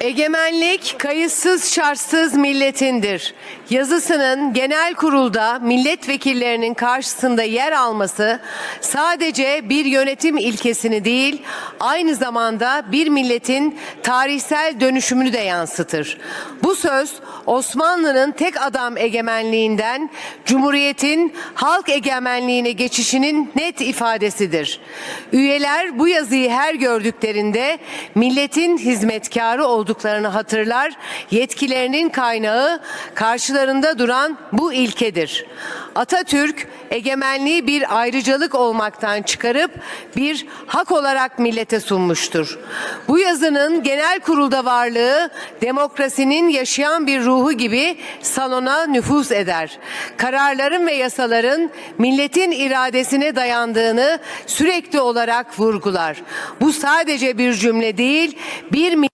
Egemenlik kayıtsız şartsız milletindir. Yazısının genel kurulda milletvekillerinin karşısında yer alması sadece bir yönetim ilkesini değil, aynı zamanda bir milletin tarihsel dönüşümünü de yansıtır. Bu söz Osmanlı'nın tek adam egemenliğinden Cumhuriyet'in halk egemenliğine geçişinin net ifadesidir. Üyeler bu yazıyı her gördüklerinde milletin hizmetkarı olduklarını hatırlar, yetkilerinin kaynağı karşılarında duran bu ilkedir. Atatürk egemenliği bir ayrıcalık olmaktan çıkarıp bir hak olarak millete sunmuştur. Bu yazının genel kurulda varlığı demokrasinin yaşayan bir ruhu gibi salona nüfuz eder. Kararların ve yasaların milletin iradesine dayandığını sürekli olarak vurgular. Bu sadece bir cümle değil, bir